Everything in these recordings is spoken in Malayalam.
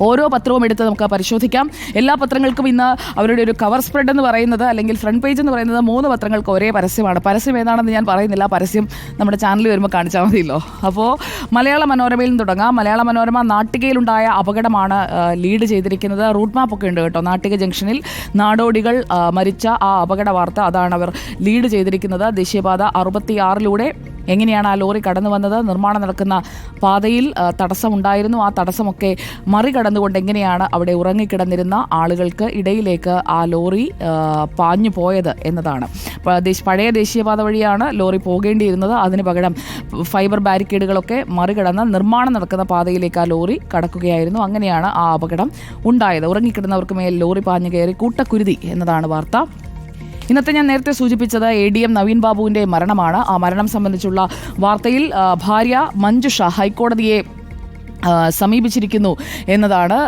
ഓരോ പത്രവും എടുത്ത് നമുക്ക് പരിശോധിക്കാം. എല്ലാ പത്രങ്ങൾക്കും ഇന്ന് അവരുടെ ഒരു കവർ സ്പ്രെഡ് എന്ന് പറയുന്നത് അല്ലെങ്കിൽ ഫ്രണ്ട് പേജ് എന്ന് പറയുന്നത് മൂന്ന് പത്രങ്ങൾക്ക് ഒരേ പരസ്യമാണ്. പരസ്യം ഏതാണെന്ന് ഞാൻ പറയുന്നില്ല. പരസ്യം നമ്മുടെ ചാനലിൽ വരുമ്പോൾ കാണിച്ചാൽ മതിയല്ലോ. അപ്പോൾ മലയാള മനോരമയിൽ നിന്ന് തുടങ്ങാം. മലയാള മനോരമ നാട്ടികയിലുണ്ടായ അപകടമാണ് ലീഡ് ചെയ്തിരിക്കുന്നത്. റൂട്ട് മാപ്പ് ഒക്കെ ഉണ്ട് കേട്ടോ. നാട്ടിക ജംഗ്ഷനിൽ നാടോടികൾ മരിച്ച ആ അപകട വാർത്ത അതാണ് അവർ ലീഡ് ചെയ്തിരിക്കുന്നത്. ദേശീയപാത അറുപത്തിയാറിലൂടെ എങ്ങനെയാണ് ആ ലോറി കടന്നു വന്നത്? നിർമ്മാണം നടക്കുന്ന പാതയിൽ തടസ്സമുണ്ടായിരുന്നു. ആ തടസ്സമൊക്കെ മറികടന്നുകൊണ്ട് എങ്ങനെയാണ് അവിടെ ഉറങ്ങിക്കിടന്നിരുന്ന ആളുകൾക്ക് ഇടയിലേക്ക് ആ ലോറി പാഞ്ഞു പോയത് എന്നതാണ്. പഴയ ദേശീയപാത വഴിയാണ് ലോറി പോകേണ്ടിയിരുന്നത്. അതിന് പകരം ഫൈബർ ബാരിക്കേഡുകളൊക്കെ മറികടന്ന് നിർമ്മാണം നടക്കുന്ന പാതയിലേക്ക് ആ ലോറി കടക്കുകയായിരുന്നു. അങ്ങനെയാണ് ആ അപകടം ഉണ്ടായത്. ഉറങ്ങിക്കിടന്നവർക്ക് മേൽ ലോറി പാഞ്ഞു കയറി കൂട്ടക്കുരുതി എന്നതാണ് വാർത്ത. ഇന്നത്തെ ഞാൻ നേരത്തെ സൂചിപ്പിച്ചത് എ ഡി എം നവീൻ ബാബുവിന്റെ മരണമാണ്. ആ മരണം സംബന്ധിച്ചുള്ള വാർത്തയിൽ ഭാര്യ മഞ്ജുഷ ഹൈക്കോടതിയെ സമീപിച്ചിരിക്കുന്നു എന്നതാണ്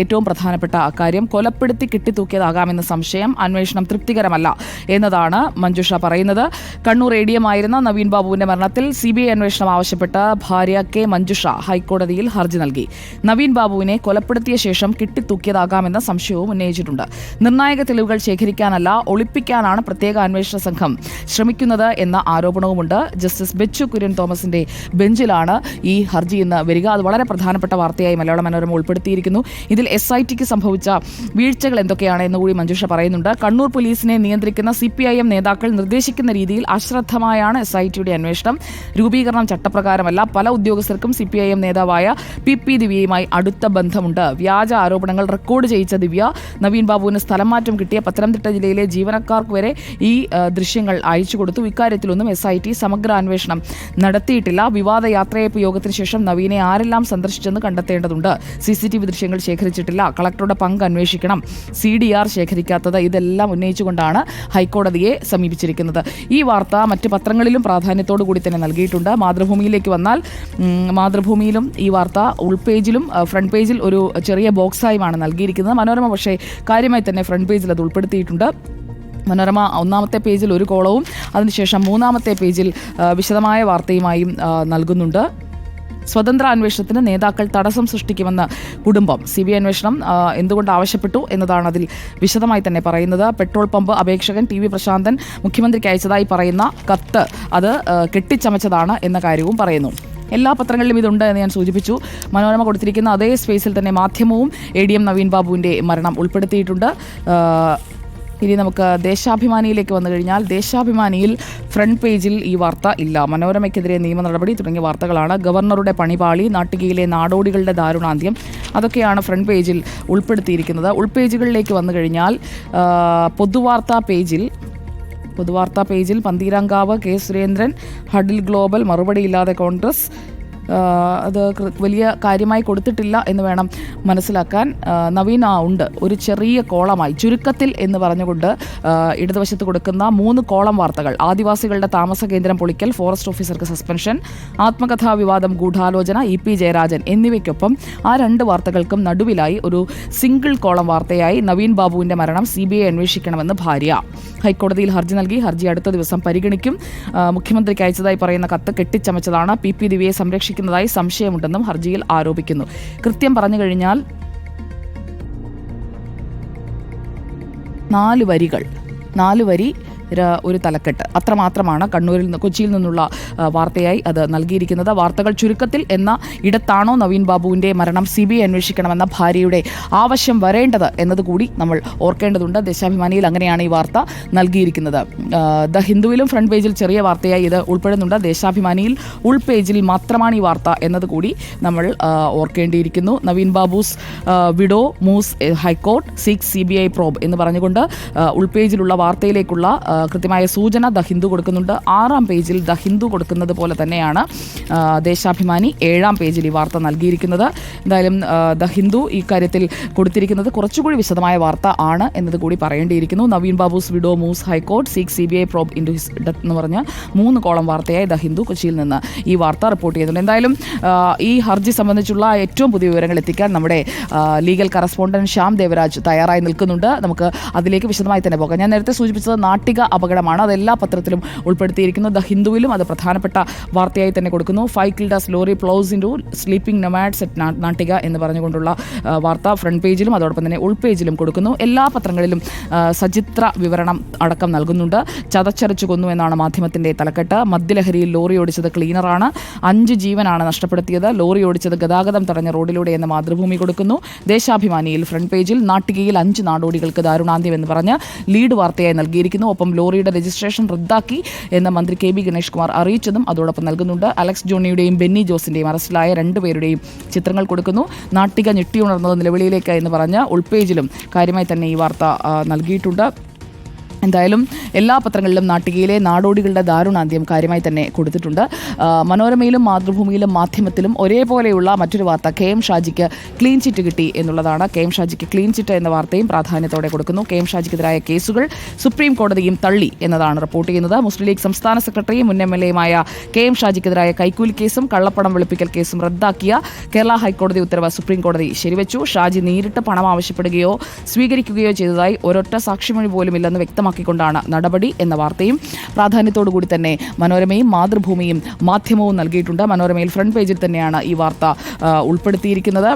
ഏറ്റവും പ്രധാനപ്പെട്ട കാര്യം. കൊലപ്പെടുത്തി കിട്ടിത്തൂക്കിയതാകാമെന്ന സംശയം അന്വേഷണം തൃപ്തികരമല്ല എന്നതാണ് മഞ്ജുഷ പറയുന്നത്. കണ്ണൂർ എ ഡി എം ആയിരുന്ന നവീൻ ബാബുവിന്റെ മരണത്തിൽ സി ബി ഐ അന്വേഷണം ആവശ്യപ്പെട്ട് ഭാര്യ കെ മഞ്ജുഷ ഹൈക്കോടതിയിൽ ഹർജി നൽകി. നവീൻ ബാബുവിനെ കൊലപ്പെടുത്തിയ ശേഷം കിട്ടിത്തൂക്കിയതാകാമെന്ന സംശയവും ഉന്നയിച്ചിട്ടുണ്ട്. നിർണായക തെളിവുകൾ ശേഖരിക്കാനല്ല ഒളിപ്പിക്കാനാണ് പ്രത്യേക അന്വേഷണ സംഘം ശ്രമിക്കുന്നത് എന്ന ആരോപണവുമുണ്ട്. ജസ്റ്റിസ് ബെച്ചു കുര്യൻ തോമസിന്റെ ബെഞ്ചിലാണ് ഈ ഹർജി ഇന്ന് വരിക. അത് വളരെ പ്രധാനപ്പെട്ട വാർത്തയായി മലയാള മനോരമ ഉൾപ്പെടുത്തിയിരിക്കുന്നു. ഇതിൽ എസ് ഐ ടിക്ക് സംഭവിച്ച വീഴ്ചകൾ എന്തൊക്കെയാണ് എന്ന് കൂടി മഞ്ജുഷ പറയുന്നുണ്ട്. കണ്ണൂർ പോലീസിനെ നിയന്ത്രിക്കുന്ന സി പി ഐ എം നേതാക്കൾ നിർദ്ദേശിക്കുന്ന രീതിയിൽ അശ്രദ്ധമായാണ് എസ് ഐ ടിയുടെ അന്വേഷണം. രൂപീകരണം ചട്ടപ്രകാരമല്ല. പല ഉദ്യോഗസ്ഥർക്കും സി പി ഐ എം നേതാവായ പി പി ദിവ്യയുമായി അടുത്ത ബന്ധമുണ്ട്. വ്യാജ ആരോപണങ്ങൾ റെക്കോർഡ് ചെയ്യിച്ച ദിവ്യ നവീൻ ബാബുവിന് സ്ഥലം മാറ്റം കിട്ടിയ പത്തനംതിട്ട ജില്ലയിലെ ജീവനക്കാർക്ക് വരെ ഈ ദൃശ്യങ്ങൾ അയച്ചു കൊടുത്തു. ഇക്കാര്യത്തിലൊന്നും എസ് ഐ ടി സമഗ്ര അന്വേഷണം നടത്തിയിട്ടില്ല. വിവാദ യാത്രയപ്പ് യോഗത്തിന് ശേഷം നവീനെ ആരെല്ലാം സന്ദർശിച്ചെന്ന് കണ്ടെത്തേണ്ടതുണ്ട്. സി സി ടി വി ദൃശ്യങ്ങൾ ശേഖരിച്ചിട്ടില്ല. കളക്ടറുടെ പങ്ക് അന്വേഷിക്കണം. സി ഡി ആർ ശേഖരിക്കാത്തത് ഇതെല്ലാം ഉന്നയിച്ചുകൊണ്ടാണ് ഹൈക്കോടതിയെ സമീപിച്ചിരിക്കുന്നത്. ഈ വാർത്ത മറ്റ് പത്രങ്ങളിലും പ്രാധാന്യത്തോടു കൂടി തന്നെ നൽകിയിട്ടുണ്ട്. മാതൃഭൂമിയിലേക്ക് വന്നാൽ മാതൃഭൂമിയിലും ഈ വാർത്ത ഉൾപേജിലും ഫ്രണ്ട് പേജിൽ ഒരു ചെറിയ ബോക്സായുമാണ് നൽകിയിരിക്കുന്നത്. മനോരമ പക്ഷേ കാര്യമായി തന്നെ ഫ്രണ്ട് പേജിൽ അത് ഉൾപ്പെടുത്തിയിട്ടുണ്ട്. മനോരമ ഒന്നാമത്തെ പേജിൽ ഒരു കോളവും അതിനുശേഷം മൂന്നാമത്തെ പേജിൽ വിശദമായ വാർത്തയുമായും നൽകുന്നുണ്ട്. സ്വതന്ത്ര അന്വേഷണത്തിന് നേതാക്കൾ തടസ്സം സൃഷ്ടിക്കുമെന്ന് കുടുംബം സി ബി ഐ അന്വേഷണം എന്തുകൊണ്ട് ആവശ്യപ്പെട്ടു എന്നതാണ് അതിൽ വിശദമായി തന്നെ പറയുന്നത്. പെട്രോൾ പമ്പ് അപേക്ഷകൻ ടി വി പ്രശാന്തൻ മുഖ്യമന്ത്രിക്ക് അയച്ചതായി പറയുന്ന കത്ത് അത് കെട്ടിച്ചമച്ചതാണ് എന്ന കാര്യവും പറയുന്നു. എല്ലാ പത്രങ്ങളിലും ഇതുണ്ട് എന്ന് ഞാൻ സൂചിപ്പിച്ചു. മനോരമ കൊടുത്തിരിക്കുന്ന അതേ സ്പേസിൽ തന്നെ മാധ്യമവും എ ഡി എം നവീൻ ബാബുവിന്റെ മരണം ഉൾപ്പെടുത്തിയിട്ടുണ്ട്. ഇനി നമുക്ക് ദേശാഭിമാനിയിലേക്ക് വന്നു കഴിഞ്ഞാൽ ദേശാഭിമാനിയിൽ ഫ്രണ്ട് പേജിൽ ഈ വാർത്ത ഇല്ല. മനോരമയ്ക്കെതിരെ നിയമ നടപടി തുടങ്ങിയ വാർത്തകളാണ്. ഗവർണറുടെ പണിപാളി നാട്ടികയിലെ നാടോടികളുടെ ദാരുണാന്ത്യം അതൊക്കെയാണ് ഫ്രണ്ട് പേജിൽ ഉൾപ്പെടുത്തിയിരിക്കുന്നത്. ഉൾപേജുകളിലേക്ക് വന്നു കഴിഞ്ഞാൽ പൊതുവാർത്താ പേജിൽ പൊതുവാർത്താ പേജിൽ Pantheerankavu K Surendran huddle global മറുപടിയില്ലാതെ Congress അത് വലിയ കാര്യമായി കൊടുത്തിട്ടില്ല എന്ന് വേണം മനസ്സിലാക്കാൻ. നവീൻ ഉണ്ട്. ഒരു ചെറിയ കോളമായി. ചുരുക്കത്തിൽ എന്ന് പറഞ്ഞുകൊണ്ട് ഇടതുവശത്ത് കൊടുക്കുന്ന മൂന്ന് കോളം വാർത്തകൾ. ആദിവാസികളുടെ താമസ കേന്ദ്രം പൊളിക്കൽ ഫോറസ്റ്റ് ഓഫീസർക്ക് സസ്പെൻഷൻ ആത്മകഥാ വിവാദം ഗൂഢാലോചന ഇ പി ജയരാജൻ എന്നിവയ്ക്കൊപ്പം ആ രണ്ട് വാർത്തകൾക്കും നടുവിലായി ഒരു സിംഗിൾ കോളം വാർത്തയായി നവീൻ ബാബുവിന്റെ മരണം സി ബി ഐ അന്വേഷിക്കണമെന്ന് ഭാര്യ. ഹൈക്കോടതിയിൽ ഹർജി നൽകി ഹർജി അടുത്ത ദിവസം പരിഗണിക്കും. മുഖ്യമന്ത്രിക്ക് അയച്ചതായി പറയുന്ന കത്ത് കെട്ടിച്ചമച്ചതാണ്. പി പി ദിവ്യയെ സംരക്ഷിക്കുന്നതായി സംശയമുണ്ടെന്നും ഹർജിയിൽ ആരോപിക്കുന്നു. കൃത്യം പറഞ്ഞു കഴിഞ്ഞാൽ നാല് വരികൾ. നാല് വരി ഒരു തലക്കെട്ട്. അത്രമാത്രമാണ് കണ്ണൂരിൽ നിന്ന് കൊച്ചിയിൽ നിന്നുള്ള വാർത്തയായി അത് നൽകിയിരിക്കുന്നത്. വാർത്തകൾ ചുരുക്കത്തിൽ എന്ന ഇടത്താണോ നവീൻ ബാബുവിന്റെ മരണം സി ബി ഐ അന്വേഷിക്കണമെന്ന ഭാര്യയുടെ ആവശ്യം വരേണ്ടത് എന്നതുകൂടി നമ്മൾ ഓർക്കേണ്ടതുണ്ട്. ദേശാഭിമാനിയിൽ അങ്ങനെയാണ് ഈ വാർത്ത നൽകിയിരിക്കുന്നത്. ദ ഹിന്ദുവിലും ഫ്രണ്ട് പേജിൽ ചെറിയ വാർത്തയായി ഇത് ഉൾപ്പെടുന്നുണ്ട്. ദേശാഭിമാനിയിൽ ഉൾ പേജിൽ മാത്രമാണ് ഈ വാർത്ത എന്നതുകൂടി നമ്മൾ ഓർക്കേണ്ടിയിരിക്കുന്നു. Naveen Babu's widow moves high court seeks C B I probe എന്ന് പറഞ്ഞുകൊണ്ട് ഉൾ ഉൾപേജിലുള്ള വാർത്തയിലേക്കുള്ള കൃത്യമായ സൂചന ദ ഹിന്ദു കൊടുക്കുന്നുണ്ട്. ആറാം പേജിൽ ദ ഹിന്ദു കൊടുക്കുന്നത് പോലെ തന്നെയാണ് ദേശാഭിമാനി ഏഴാം പേജിൽ ഈ വാർത്ത നൽകിയിരിക്കുന്നത്. എന്തായാലും ദ ഹിന്ദു ഈ കാര്യത്തിൽ കൊടുത്തിരിക്കുന്നത് കുറച്ചുകൂടി വിശദമായ വാർത്ത ആണ് എന്നത് കൂടി പറയേണ്ടിയിരിക്കുന്നു. Naveen Babu's widow moves high court seek C B I probe into his death എന്ന് പറഞ്ഞ് മൂന്ന് കോളം വാർത്തയായി ദ ഹിന്ദു കൊച്ചിയിൽ നിന്ന് ഈ വാർത്ത റിപ്പോർട്ട് ചെയ്യുന്നുണ്ട്. എന്തായാലും ഈ ഹർജി സംബന്ധിച്ചുള്ള ഏറ്റവും പുതിയ വിവരങ്ങൾ എത്തിക്കാൻ നമ്മുടെ ലീഗൽ കറസ്പോണ്ടന്റ് ശ്യാം ദേവരാജ് തയ്യാറായി നിൽക്കുന്നുണ്ട്. നമുക്ക് അതിലേക്ക് വിശദമായി തന്നെ പോകാം. ഞാൻ നേരത്തെ സൂചിപ്പിച്ചത് നാട്ടിക അപകടമാണ്. അത് എല്ലാ പത്രത്തിലും ഉൾപ്പെടുത്തിയിരിക്കുന്നു. ദ ഹിന്ദുവിലും അത് പ്രധാനപ്പെട്ട വാർത്തയായി തന്നെ കൊടുക്കുന്നു. Five killed as lorry ploughs into sleeping nomads at Nattika എന്ന് പറഞ്ഞുകൊണ്ടുള്ള വാർത്ത ഫ്രണ്ട് പേജിലും അതോടൊപ്പം തന്നെ ഉൾപേജിലും കൊടുക്കുന്നു. എല്ലാ പത്രങ്ങളിലും സചിത്ര വിവരണം അടക്കം നൽകുന്നുണ്ട്. ചതച്ചരച്ചു കൊന്നു എന്നാണ് മാധ്യമത്തിന്റെ തലക്കെട്ട്. മദ്യലഹരിയിൽ ലോറി ഓടിച്ചത് ക്ലീനറാണ്. അഞ്ച് ജീവനാണ് നഷ്ടപ്പെടുത്തിയത്. ലോറി ഓടിച്ചത് ഗതാഗതം തടഞ്ഞ റോഡിലൂടെ എന്ന് മാതൃഭൂമി കൊടുക്കുന്നു. ദേശാഭിമാനിയിൽ ഫ്രണ്ട് പേജിൽ നാട്ടികയിൽ അഞ്ച് നാടോടികൾക്ക് ദാരുണാന്ത്യം എന്ന് പറഞ്ഞ് ലീഡ് വാർത്തയായി നൽകിയിരിക്കുന്നു. ഒപ്പം ലോറിയുടെ രജിസ്ട്രേഷൻ റദ്ദാക്കി എന്ന് മന്ത്രി കെ ബി ഗണേഷ് കുമാർ അറിയിച്ചതും അതോടൊപ്പം നൽകുന്നുണ്ട്. അലക്സ് ജോണിയുടെയും ബെന്നി ജോസിന്റെയും അറസ്റ്റിലായ രണ്ടുപേരുടെയും ചിത്രങ്ങൾ കൊടുക്കുന്നു. നാട്ടിക ഞെട്ടിയുണർന്നത് നിലവിളിയിലേക്ക് എന്ന് പറഞ്ഞ ഉൾപേജിലും കാര്യമായി തന്നെ ഈ വാർത്ത നൽകിയിട്ടുണ്ട്. എന്തായാലും എല്ലാ പത്രങ്ങളിലും നാട്ടികയിലെ നാടോടികളുടെ ദാരുണാന്ത്യം കാര്യമായി തന്നെ കൊടുത്തിട്ടുണ്ട്. മനോരമയിലും മാതൃഭൂമിയിലും മാധ്യമത്തിലും ഒരേപോലെയുള്ള മറ്റൊരു വാർത്ത കെ എം ഷാജിക്ക് ക്ലീൻ ചിറ്റ് കിട്ടി എന്നുള്ളതാണ്. കെ എം ഷാജിക്ക് ക്ലീൻ ചിറ്റ് എന്ന വാർത്തയും പ്രാധാന്യത്തോടെ കൊടുക്കുന്നു. കെ എം ഷാജിക്കെതിരായ കേസുകൾ സുപ്രീം കോടതിയും തള്ളി എന്നതാണ് റിപ്പോർട്ട് ചെയ്യുന്നത്. മുസ്ലിം ലീഗ് സംസ്ഥാന സെക്രട്ടറിയും മുൻ എം എൽ എയുമായ കെ എം ഷാജിക്കെതിരായ കൈക്കൂലി കേസും കള്ളപ്പണം വെളുപ്പിക്കൽ കേസും റദ്ദാക്കിയ കേരള ഹൈക്കോടതി ഉത്തരവ് സുപ്രീം കോടതി ശരിവച്ചു. ഷാജി നേരിട്ട് പണം ആവശ്യപ്പെടുകയോ സ്വീകരിക്കുകയോ ചെയ്തതായി ഒരൊറ്റ സാക്ഷിമൊഴി പോലും ഇല്ലെന്ന് വ്യക്തമാക്കിക്കൊണ്ടാണ് നടപടി എന്ന വാർത്തയും പ്രാധാന്യത്തോടു കൂടി തന്നെ മനോരമയും മാതൃഭൂമിയും മാധ്യമവും നൽകിയിട്ടുണ്ട്. മനോരമയിൽ ഫ്രണ്ട് പേജിൽ തന്നെയാണ് ഈ വാർത്ത ഉൾപ്പെടുത്തിയിരിക്കുന്നത്.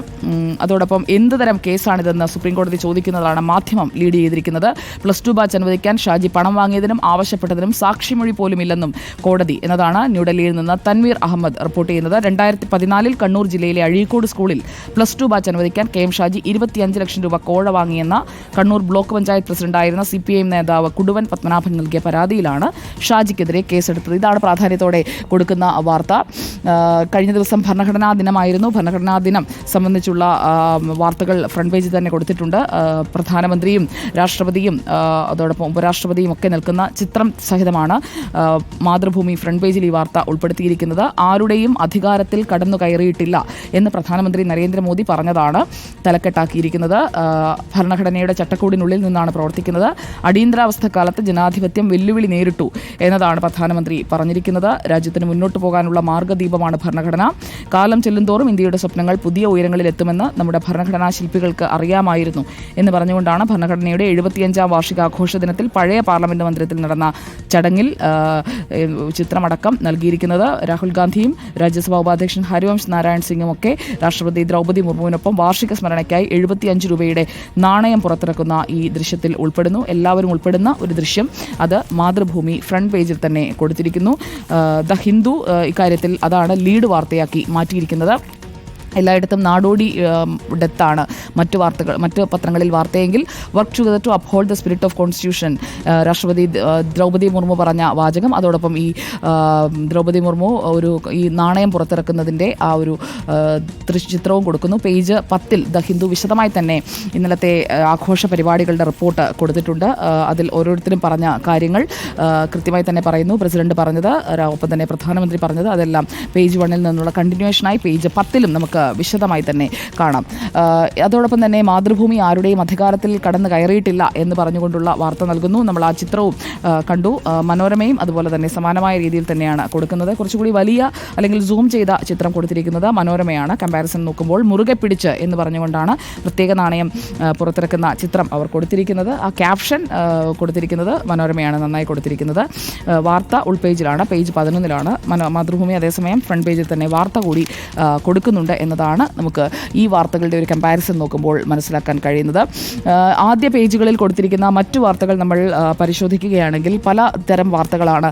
അതോടൊപ്പം എന്ത് തരം കേസാണിതെന്ന് സുപ്രീംകോടതി ചോദിക്കുന്നതാണ് മാധ്യമം ലീഡ് ചെയ്തിരിക്കുന്നത്. പ്ലസ് ടു ബാച്ച് അനുവദിക്കാൻ ഷാജി പണം വാങ്ങിയതിനും ആവശ്യപ്പെട്ടതിനും സാക്ഷിമൊഴി പോലും ഇല്ലെന്നും കോടതി എന്നതാണ് ന്യൂഡൽഹിയിൽ നിന്ന് തൻവീർ അഹമ്മദ് റിപ്പോർട്ട് ചെയ്യുന്നത്. രണ്ടായിരത്തി പതിനാലിൽ കണ്ണൂർ ജില്ലയിലെ അഴീക്കോട് സ്കൂളിൽ പ്ലസ് ടു ബാച്ച് അനുവദിക്കാൻ കെ എം ഷാജി ഇരുപത്തിയഞ്ച് ലക്ഷം രൂപ കോഴ വാങ്ങിയെന്ന കണ്ണൂർ ബ്ലോക്ക് പഞ്ചായത്ത് പ്രസിഡന്റായിരുന്ന സി പി ഐ നേതാവ് കുടുവൻ പത്മനാഭൻ നൽകിയ പരാതിയിലാണ് ഷാജിക്കെതിരെ കേസെടുത്തത്. ഇതാണ് പ്രാധാന്യത്തോടെ കൊടുക്കുന്ന വാർത്ത. കഴിഞ്ഞ ദിവസം ഭരണഘടനാ ദിനമായിരുന്നു. ഭരണഘടനാ ദിനം സംബന്ധിച്ചുള്ള വാർത്തകൾ ഫ്രണ്ട് പേജിൽ തന്നെ കൊടുത്തിട്ടുണ്ട്. പ്രധാനമന്ത്രിയും രാഷ്ട്രപതിയും അതോടൊപ്പം ഉപരാഷ്ട്രപതിയും ഒക്കെ നിൽക്കുന്ന ചിത്രം സഹിതമാണ് മാതൃഭൂമി ഫ്രണ്ട് പേജിൽ ഈ വാർത്ത ഉൾപ്പെടുത്തിയിരിക്കുന്നത്. ആരുടെയും അധികാരത്തിൽ കടന്നു കയറിയിട്ടില്ല എന്ന് പ്രധാനമന്ത്രി നരേന്ദ്രമോദി പറഞ്ഞതാണ് തലക്കെട്ടാക്കിയിരിക്കുന്നത്. ഭരണഘടനയുടെ ചട്ടക്കൂടിനുള്ളിൽ നിന്നാണ് പ്രവർത്തിക്കുന്നത്. അടിയന്തരാവസ്ഥ കാലത്ത് ജനാധിപത്യം വെല്ലുവിളി നേരിട്ടു എന്നതാണ് പ്രധാനമന്ത്രി പറഞ്ഞിരിക്കുന്നത്. രാജ്യത്തിന് മുന്നോട്ട് പോകാനുള്ള മാർഗദീപമാണ് ഭരണഘടന. കാലം ചെല്ലുന്തോറും ഇന്ത്യയുടെ സ്വപ്നങ്ങൾ പുതിയ ഉയരങ്ങളിൽ എത്തുമെന്ന് നമ്മുടെ ഭരണഘടനാ ശില്പികൾക്ക് അറിയാമായിരുന്നു എന്ന് പറഞ്ഞുകൊണ്ടാണ് ഭരണഘടനയുടെ എഴുപത്തിയഞ്ചാം വാർഷികാഘോഷ ദിനത്തിൽ പഴയ പാർലമെന്റ് മന്ദിരത്തിൽ നടന്ന ചടങ്ങിൽ ചിത്രമടക്കം നൽകിയിരിക്കുന്നത്. രാഹുൽ ഗാന്ധിയും രാജ്യസഭാ ഉപാധ്യക്ഷൻ ഹരിവംശ് നാരായൺ സിംഗും ഒക്കെ രാഷ്ട്രപതി ദ്രൗപദി മുർമുവിനൊപ്പം വാർഷിക സ്മരണയ്ക്കായി എഴുപത്തിയഞ്ച് രൂപയുടെ നാണയം പുറത്തിറക്കുന്ന ഈ ദൃശ്യത്തിൽ ഉൾപ്പെടുന്നു. എല്ലാവരും ഉൾപ്പെടുന്ന ഒരു ദൃശ്യം അത് മാതൃഭൂമി ഫ്രണ്ട് പേജിൽ തന്നെ കൊടുത്തിരിക്കുന്നു. ദ ഹിന്ദു ഇക്കാര്യത്തിൽ അതാണ് ലീഡ് വാർത്തയാക്കി മാറ്റിയിരിക്കുന്നത്. എല്ലായിടത്തും നാടോടി ഡെത്താണ് മറ്റു വാർത്തകൾ മറ്റ് പത്രങ്ങളിൽ വാർത്തയെങ്കിൽ work together to uphold the spirit of constitution രാഷ്ട്രപതി ദ്രൗപദി മുർമു പറഞ്ഞ വാചകം. അതോടൊപ്പം ഈ ദ്രൗപദി മുർമു ഒരു ഈ നാണയം പുറത്തിറക്കുന്നതിന്റെ ആ ഒരു ചിത്രവും കൊടുക്കുന്നു. പേജ് പത്തിൽ ദ ഹിന്ദു വിശദമായി തന്നെ ഇന്നലത്തെ ആഘോഷ പരിപാടികളുടെ റിപ്പോർട്ട് കൊടുത്തിട്ടുണ്ട്. അതിൽ ഓരോരുത്തരും പറഞ്ഞ കാര്യങ്ങൾ കൃത്യമായി തന്നെ പറയുന്നു. പ്രസിഡന്റ് പറഞ്ഞത് ഒപ്പം തന്നെ പ്രധാനമന്ത്രി പറഞ്ഞത് അതെല്ലാം പേജ് വണ്ണിൽ നിന്നുള്ള കണ്ടിന്യൂഷനായി പേജ് പത്തിലും നമുക്ക് വിശദമായി തന്നെ കാണാം. അതോടൊപ്പം തന്നെ മാതൃഭൂമി ആരുടെയും അധികാരത്തിൽ കടന്നു കയറിയിട്ടില്ല എന്ന് പറഞ്ഞുകൊണ്ടുള്ള വാർത്ത നൽകുന്നു. നമ്മൾ ആ ചിത്രവും കണ്ടു. മനോരമയും അതുപോലെ തന്നെ സമാനമായ രീതിയിൽ തന്നെയാണ് കൊടുക്കുന്നത്. കുറച്ചുകൂടി വലിയ അല്ലെങ്കിൽ സൂം ചെയ്ത ചിത്രം കൊടുത്തിരിക്കുന്നത് മനോരമയാണ്. കമ്പാരിസൺ നോക്കുമ്പോൾ മുറുകെ പിടിച്ച് എന്ന് പറഞ്ഞുകൊണ്ടാണ് പ്രത്യേക നാണയം പുറത്തിറക്കുന്ന ചിത്രം അവർ കൊടുത്തിരിക്കുന്നത്. ആ ക്യാപ്ഷൻ കൊടുത്തിരിക്കുന്നത് മനോരമയാണ് നന്നായി കൊടുത്തിരിക്കുന്നത്. വാർത്ത ഉൾപേജിലാണ് പേജ് പതിനൊന്നിലാണ്. മനോ മാതൃഭൂമി അതേസമയം ഫ്രണ്ട് പേജിൽ തന്നെ വാർത്ത കൂടി കൊടുക്കുന്നുണ്ട് കൊടുക്കുന്നുണ്ട് എന്നതാണ് നമുക്ക് ഈ വാർത്തകളുടെ ഒരു കമ്പാരിസൺ നോക്കുമ്പോൾ മനസ്സിലാക്കാൻ കഴിയുന്നത്. ആദ്യ പേജുകളിൽ കൊടുത്തിരിക്കുന്ന മറ്റു വാർത്തകൾ നമ്മൾ പരിശോധിക്കുകയാണെങ്കിൽ പല തരം വാർത്തകളാണ്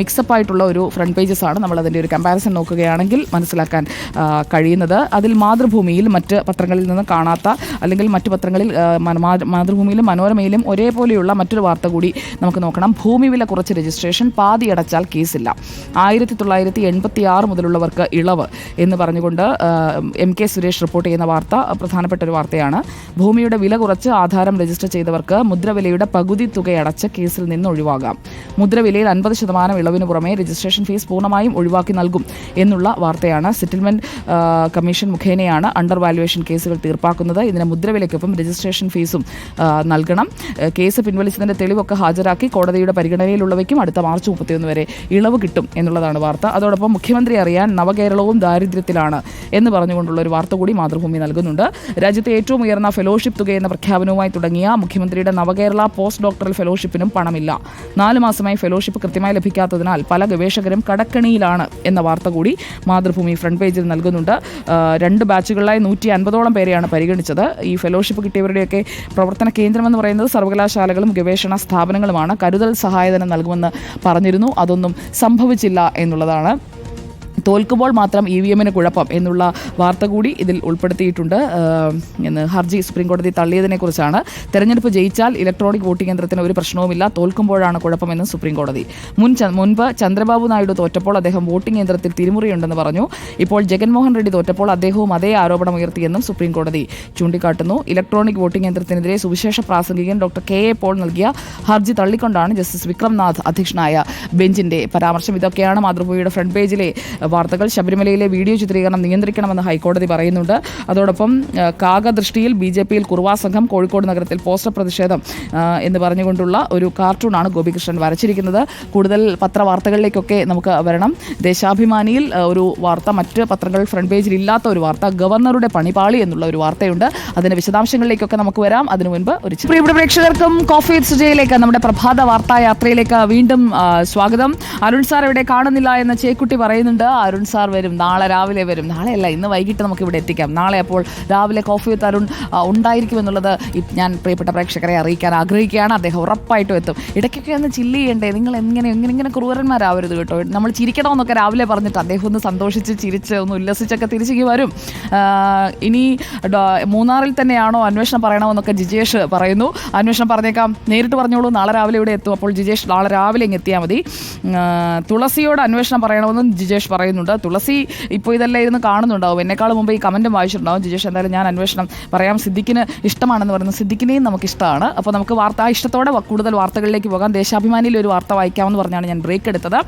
മിക്സപ്പ് ആയിട്ടുള്ള ഒരു ഫ്രണ്ട് പേജസ് ആണ് നമ്മൾ അതിന്റെ ഒരു കമ്പാരിസൺ നോക്കുകയാണെങ്കിൽ മനസ്സിലാക്കാൻ കഴിയുന്നത്. അതിൽ മാതൃഭൂമിയിൽ മറ്റ് പത്രങ്ങളിൽ നിന്ന് കാണാത്ത അല്ലെങ്കിൽ മറ്റു പത്രങ്ങളിൽ മാതൃഭൂമിയിലും മനോരമയിലും ഒരേപോലെയുള്ള മറ്റൊരു വാർത്ത കൂടി നമുക്ക് നോക്കണം. ഭൂമി വില കുറച്ച് രജിസ്ട്രേഷൻ പാതി അടച്ചാൽ കേസില്ല ആയിരത്തി തൊള്ളായിരത്തി എൺപത്തി ആറ് മുതലുള്ളവർക്ക് ഇളവ് എന്ന് പറഞ്ഞുകൊണ്ട് എം കെ സുരേഷ് റിപ്പോർട്ട് ചെയ്യുന്ന വാർത്ത പ്രധാനപ്പെട്ട ഒരു വാർത്തയാണ്. ഭൂമിയുടെ വില കുറച്ച് ആധാരം രജിസ്റ്റർ ചെയ്തവർക്ക് മുദ്രവിലയുടെ പകുതി തുക അടച്ച് കേസിൽ നിന്ന് ഒഴിവാകാം. മുദ്രവിലയിൽ അൻപത് ശതമാനം ഇളവിന് പുറമെ രജിസ്ട്രേഷൻ ഫീസ് പൂർണമായും ഒഴിവാക്കി നൽകും എന്നുള്ള വാർത്തയാണ്. സെറ്റിൽമെന്റ് കമ്മീഷൻ മുഖേനയാണ് അണ്ടർ വാല്യുവേഷൻ കേസുകൾ തീർപ്പാക്കുന്നത്. ഇതിന് മുദ്രവിലയ്ക്കൊപ്പം രജിസ്ട്രേഷൻ ഫീസും നൽകണം. കേസ് പിൻവലിച്ചതിന്റെ തെളിവൊക്കെ ഹാജരാക്കി കോടതിയുടെ പരിഗണനയിലുള്ളവയ്ക്കും അടുത്ത മാർച്ച് മുപ്പത്തിയൊന്ന് വരെ ഇളവ് കിട്ടും എന്നുള്ളതാണ് വാർത്ത. അതോടൊപ്പം മുഖ്യമന്ത്രി അറിയാൻ നവകേരളവും ദാരിദ്ര്യത്തിലാണ് എന്ന് പറഞ്ഞു പറഞ്ഞുകൊണ്ടുള്ള ഒരു വാർത്ത കൂടി മാതൃഭൂമി നൽകുന്നുണ്ട്. രാജ്യത്തെ ഏറ്റവും ഉയർന്ന ഫെലോഷിപ്പ് തുക എന്ന പ്രഖ്യാപനവുമായി തുടങ്ങിയ മുഖ്യമന്ത്രിയുടെ നവകേരള പോസ്റ്റ് ഡോക്ടറൽ ഫെലോഷിപ്പിനും പണമില്ല. നാല് മാസമായി ഫെലോഷിപ്പ് കൃത്യമായി ലഭിക്കാത്തതിനാൽ പല ഗവേഷകരും കടക്കണിയിലാണ് എന്ന വാർത്ത കൂടി മാതൃഭൂമി ഫ്രണ്ട് പേജിൽ നൽകുന്നുണ്ട്. രണ്ട് ബാച്ചുകളിലായി നൂറ്റി അൻപതോളം പേരെയാണ് പരിഗണിച്ചത്. ഈ ഫെലോഷിപ്പ് കിട്ടിയവരുടെയൊക്കെ പ്രവർത്തന കേന്ദ്രമെന്ന് പറയുന്നത് സർവകലാശാലകളും ഗവേഷണ സ്ഥാപനങ്ങളുമാണ്. കരുതൽ സഹായധനം നൽകുമെന്ന് പറഞ്ഞിരുന്നു. അതൊന്നും സംഭവിച്ചില്ല എന്നുള്ളതാണ്. തോൽക്കുമ്പോൾ മാത്രം ഇ വി എമ്മിന് കുഴപ്പം എന്നുള്ള വാർത്ത കൂടി ഇതിൽ ഉൾപ്പെടുത്തിയിട്ടുണ്ട്. എന്ന് ഹർജി സുപ്രീം കോടതി തള്ളിയതിനെ കുറിച്ചാണ്. തെരഞ്ഞെടുപ്പ് ജയിച്ചാൽ ഇലക്ട്രോണിക് വോട്ടിംഗ് യന്ത്രത്തിന് ഒരു പ്രശ്നവുമില്ല. തോൽക്കുമ്പോഴാണ് കുഴപ്പമെന്ന് സുപ്രീം കോടതി മുൻ മുൻപ് ചന്ദ്രബാബു നായിഡു തോറ്റപ്പോൾ അദ്ദേഹം വോട്ടിംഗ് യന്ത്രത്തിൽ തിരിമുറിയുണ്ടെന്ന് പറഞ്ഞു. ഇപ്പോൾ ജഗൻമോഹൻ റെഡ്ഡി തോറ്റപ്പോൾ അദ്ദേഹവും അതേ ആരോപണം ഉയർത്തിയെന്നും സുപ്രീം കോടതി ചൂണ്ടിക്കാട്ടുന്നു. ഇലക്ട്രോണിക് വോട്ടിംഗ് യന്ത്രത്തിനെതിരെ സുവിശേഷ പ്രാസംഗികൻ ഡോക്ടർ കെ എ പോൾ നൽകിയ ഹർജി തള്ളിക്കൊണ്ടാണ് ജസ്റ്റിസ് വിക്രംനാഥ് അധ്യക്ഷനായ ബെഞ്ചിന്റെ പരാമർശം. ഇതൊക്കെയാണ് മാതൃഭൂമിയുടെ ഫ്രണ്ട് പേജിലെ വാർത്തകൾ ശബരിമലയിലെ വീഡിയോ ചിത്രീകരണം നിയന്ത്രിക്കണമെന്ന് ഹൈക്കോടതി പറയുന്നുണ്ട്. അതോടൊപ്പം കാകദൃഷ്ടിയിൽ ബി ജെ പിയിൽ കുറുവാ സംഘം കോഴിക്കോട് നഗരത്തിൽ പോസ്റ്റർ പ്രതിഷേധം എന്ന് പറഞ്ഞുകൊണ്ടുള്ള ഒരു കാർട്ടൂണാണ് ഗോപികൃഷ്ണൻ വരച്ചിരിക്കുന്നത്. കൂടുതൽ പത്രവാർത്തകളിലേക്കൊക്കെ നമുക്ക് വരണം. ദേശാഭിമാനിയിൽ ഒരു വാർത്ത മറ്റ് പത്രങ്ങൾ ഫ്രണ്ട് പേജിൽ ഇല്ലാത്ത ഒരു വാർത്ത ഗവർണറുടെ പണിപാളി എന്നുള്ള ഒരു വാർത്തയുണ്ട്. അതിന്റെ വിശദാംശങ്ങളിലേക്കൊക്കെ നമുക്ക് വരാം. അതിനു മുൻപ് ഒരു പ്രിയപ്പെട്ട പ്രേക്ഷകർക്കും കോഫി സുജയിലേക്ക് നമ്മുടെ പ്രഭാത വാർത്താ യാത്രയിലേക്ക് വീണ്ടും സ്വാഗതം. അരുൺ സാർ ഇവിടെ കാണുന്നില്ല എന്ന് ചേക്കുട്ടി പറയുന്നുണ്ട്. അരുൺ സാർ വരും നാളെ രാവിലെ വരും. നാളെയല്ല ഇന്ന് വൈകിട്ട് നമുക്ക് ഇവിടെ എത്തിക്കാം. നാളെ അപ്പോൾ രാവിലെ കോഫി വിത്ത് അരുൺ ആ, ഉണ്ടായിരിക്കും എന്നുള്ളത് ഞാൻ പ്രിയപ്പെട്ട പ്രേക്ഷകരെ അറിയിക്കാൻ ആഗ്രഹിക്കുകയാണ്. അദ്ദേഹം ഉറപ്പായിട്ടും എത്തും. ഇടയ്ക്കൊക്കെ ഒന്ന് ചില്ല് ചെയ്യണ്ടേ? നിങ്ങൾ എങ്ങനെ എങ്ങനെ ഇങ്ങനെ ക്രൂരന്മാരാവരുത് കേട്ടോ. നമ്മൾ ചിരിക്കണമെന്നൊക്കെ രാവിലെ പറഞ്ഞിട്ട് അദ്ദേഹം ഒന്ന് സന്തോഷിച്ച് ചിരിച്ച് ഒന്ന് ഉല്ലസിച്ചൊക്കെ തിരിച്ചു വരും. ഇനി മൂന്നാറിൽ തന്നെയാണോ അന്വേഷണം പറയണമെന്നൊക്കെ ജിജേഷ് പറയുന്നു. അന്വേഷണം പറഞ്ഞേക്കാം. നേരിട്ട് പറഞ്ഞോളൂ. നാളെ രാവിലെ ഇവിടെ എത്തും. അപ്പോൾ ജിജേഷ് നാളെ രാവിലെ ഇങ്ങ് എത്തിയാൽ മതി. തുളസിയോട് അന്വേഷണം പറയണമെന്നും ജിജേഷ് പറയുന്നുണ്ട്. തുളസി ഇപ്പോൾ ഇതെല്ലാം ഇരുന്ന് കാണുന്നുണ്ടാവും. എന്നെക്കാൾ മുമ്പ് ഈ കമന്റും വായിച്ചിട്ടുണ്ടാവും. ജിജേഷ് എന്തായാലും ഞാൻ അന്വേഷണം പറയാം. സിദ്ദിഖിന് ഇഷ്ടമാണെന്ന് പറയുന്നത് സിദ്ദിഖിനെയും നമുക്ക് ഇഷ്ടമാണ്. അപ്പോൾ നമുക്ക് വാർത്ത ഇഷ്ടത്തോടെ കൂടുതൽ വാർത്തകളിലേക്ക് പോകാം. ദേശാഭിമാനിയിൽ ഒരു വാർത്ത വായിക്കാമെന്ന് പറഞ്ഞാണ് ഞാൻ ബ്രേക്ക് എടുത്തത്.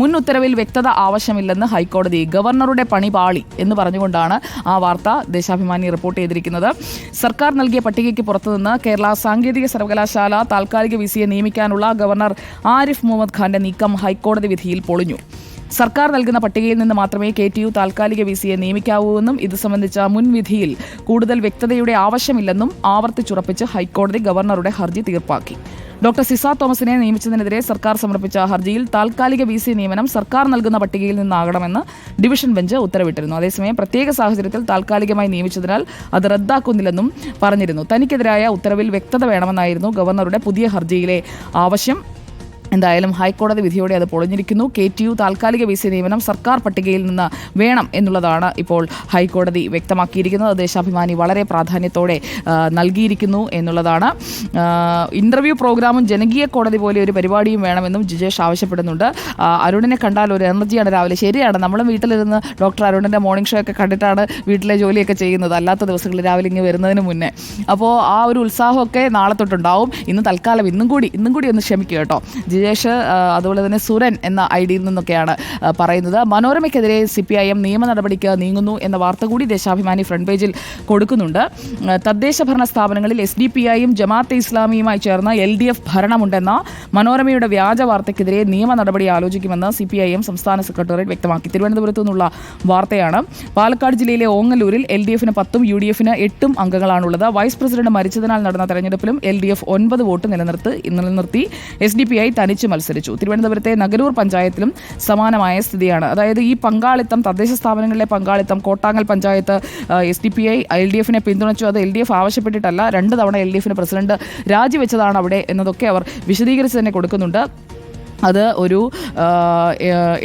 മുൻ ഉത്തരവിൽ വ്യക്തത ആവശ്യമില്ലെന്ന് ഹൈക്കോടതി ഗവർണറുടെ പണി പാളി എന്ന് പറഞ്ഞുകൊണ്ടാണ് ആ വാർത്ത ദേശാഭിമാനി റിപ്പോർട്ട് ചെയ്തിരിക്കുന്നത്. സർക്കാർ നൽകിയ പട്ടികയ്ക്ക് പുറത്തുനിന്ന് കേരള സാങ്കേതിക സർവകലാശാല താൽക്കാലിക വി സിയെ നിയമിക്കാനുള്ള ഗവർണർ ആരിഫ് മുഹമ്മദ് ഖാന്റെ നീക്കം ഹൈക്കോടതി വിധിയിൽ പൊളിഞ്ഞു. സർക്കാർ നൽകുന്ന പട്ടികയിൽ നിന്ന് മാത്രമേ കെ ടി യു താൽക്കാലിക വി സിയെ നിയമിക്കാവൂവെന്നും ഇത് സംബന്ധിച്ച മുൻവിധിയിൽ കൂടുതൽ വ്യക്തതയുടെ ആവശ്യമില്ലെന്നും ആവർത്തിച്ചുറപ്പിച്ച് ഹൈക്കോടതി ഗവർണറുടെ ഹർജി തീർപ്പാക്കി. ഡോക്ടർ സിസ തോമസിനെ നിയമിച്ചതിനെതിരെ സർക്കാർ സമർപ്പിച്ച ഹർജിയിൽ താൽക്കാലിക വി സി നിയമനം സർക്കാർ നൽകുന്ന പട്ടികയിൽ നിന്നാകണമെന്ന് ഡിവിഷൻ ബെഞ്ച് ഉത്തരവിട്ടിരുന്നു. അതേസമയം പ്രത്യേക സാഹചര്യത്തിൽ താൽക്കാലികമായി നിയമിച്ചതിനാൽ അത് റദ്ദാക്കുന്നില്ലെന്നും പറഞ്ഞിരുന്നു. തനിക്കെതിരായ ഉത്തരവിൽ വ്യക്തത വേണമെന്നായിരുന്നു ഗവർണറുടെ പുതിയ ഹർജിയിലെ ആവശ്യം. എന്തായാലും ഹൈക്കോടതി വിധിയോടെ അത് പൊളിഞ്ഞിരിക്കുന്നു. കെ ടി യു താൽക്കാലിക വി സി നിയമനം സർക്കാർ പട്ടികയിൽ നിന്ന് വേണം എന്നുള്ളതാണ് ഇപ്പോൾ ഹൈക്കോടതി വ്യക്തമാക്കിയിരിക്കുന്നത്. ദേശാഭിമാനി വളരെ പ്രാധാന്യത്തോടെ നൽകിയിരിക്കുന്നു എന്നുള്ളതാണ്. ഇന്റർവ്യൂ പ്രോഗ്രാമും ജനകീയ കോടതി പോലെ ഒരു പരിപാടിയും വേണമെന്നും ജിജേഷ് ആവശ്യപ്പെടുന്നുണ്ട്. അരുണിനെ കണ്ടാൽ ഒരു എനർജിയാണ് രാവിലെ. ശരിയാണ് നമ്മളും വീട്ടിലിരുന്ന് ഡോക്ടർ അരുണിന്റെ മോർണിംഗ് ഷോ ഒക്കെ കണ്ടിട്ടാണ് വീട്ടിലെ ജോലിയൊക്കെ ചെയ്യുന്നത്. അല്ലാത്ത ദിവസങ്ങളിൽ രാവിലെ ഇങ്ങനെ വരുന്നതിന് മുന്നേ. അപ്പോൾ ആ ഒരു ഉത്സാഹമൊക്കെ നാളെ തൊട്ടുണ്ടാവും. ഇന്ന് തൽക്കാലം ഇന്നും കൂടി ഇന്നും കൂടി ഒന്ന് ക്ഷമിക്കുക കേട്ടോ. ജിജേഷ് ആ, അതുപോലെ തന്നെ സുരൻ എന്ന ഐ ഡിയിൽ നിന്നൊക്കെയാണ് പറയുന്നത്. മനോരമയ്ക്കെതിരെ സി പി ഐ എം നിയമ നടപടിക്ക് നീങ്ങുന്നു എന്ന വാർത്ത കൂടി ദേശാഭിമാനി ഫ്രണ്ട് പേജിൽ കൊടുക്കുന്നുണ്ട്. തദ്ദേശ ഭരണ സ്ഥാപനങ്ങളിൽ എസ് ഡി പി ഐയും ജമാഅത്തെ ഇസ്ലാമിയുമായി ചേർന്ന എൽ ഡി എഫ് ഭരണമുണ്ടെന്ന മനോരമയുടെ വ്യാജ വാർത്തയ്ക്കെതിരെ നിയമ നടപടി ആലോചിക്കുമെന്ന് സി പി ഐ എം സംസ്ഥാന സെക്രട്ടേറിയറ്റ് വ്യക്തമാക്കി. തിരുവനന്തപുരത്തു നിന്നുള്ള വാർത്തയാണ്. പാലക്കാട് ജില്ലയിലെ ഓങ്ങല്ലൂരിൽ എൽ ഡി എഫിന് പത്തും യു ഡി എഫിന് എട്ടും അംഗങ്ങളാണുള്ളത്. വൈസ് പ്രസിഡന്റ് മരിച്ചതിനാൽ നടന്ന തെരഞ്ഞെടുപ്പിലും എൽ ഡി എഫ് ഒൻപത് വോട്ട് നിലനിർത്തി നിലനിർത്തി. എസ് ഡി പി ഐ തനിച്ച് മത്സരിച്ചു. തിരുവനന്തപുരത്തെ നഗരൂർ പഞ്ചായത്തിലും സമാനമായ സ്ഥിതിയാണ്. അതായത് ഈ പങ്കാളിത്തം തദ്ദേശ സ്ഥാപനങ്ങളിലെ പങ്കാളിത്തം Kottangal panchayat S D P I L D എഫിനെ പിന്തുണച്ചു. അത് എൽ ഡി എഫ് ആവശ്യപ്പെട്ടിട്ടല്ല രണ്ട് തവണ എൽ ഡി എഫിന് പ്രസിഡന്റ് രാജിവെച്ചതാണ് അവിടെ എന്നതൊക്കെ അവർ വിശദീകരിച്ച് തന്നെ കൊടുക്കുന്നുണ്ട്. അത് ഒരു